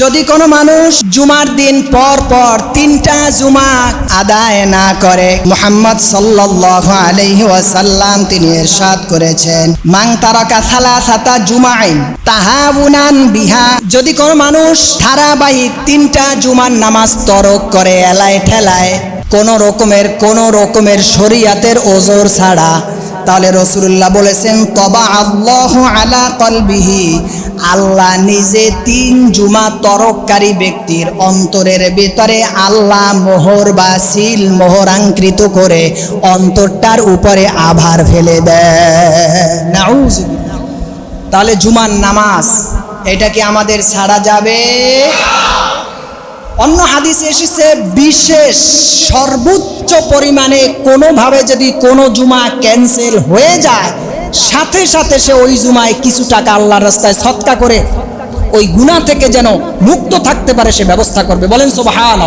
যদি কোনো মানুষ জুমার দিন পর পর তিনটা জুমা আদায় না করে, মোহাম্মদ ওয়াসাল্লাম তিনি করেছেন। মান তারাকা সালাসাতা জুমাইন, তাহাবুনান বিহা। যদি কোনো মানুষ ধারাবাহিক তিনটা জুমার নামাজ তরক করে, এলায় ঠেলায়, কোন রকমের কোন রকমের শরিয়াতের ওজোর ছাড়া, তাহলে রসুল্লাহ বলেছেন, তবা আল্লাহ আলা কলবিহি। আল্লাহ নিজে তিন জুমা তরককারী ব্যক্তির অন্তরের ভিতরে আল্লাহ মোহর বা সিল মোহরাঙ্কৃত করে অন্তরটার উপরে আভার ফেলে দেয়। তাহলে জুমার নামাজ, এটা কি আমাদের ছাড়া যাবে অন্য হাদিস এসেছে, বিশেষ সর্বোচ্চ পরিমাণে কোনোভাবে যদি কোনো জুমা ক্যান্সেল হয়ে যায় সাথে সাথে সে ওই জুমায় কিছু টাকা আল্লাহর রাস্তায় সৎকা করে ওই গুণা থেকে যেন মুক্ত থাকতে পারে সে ব্যবস্থা করবে। বলেন সোবাহান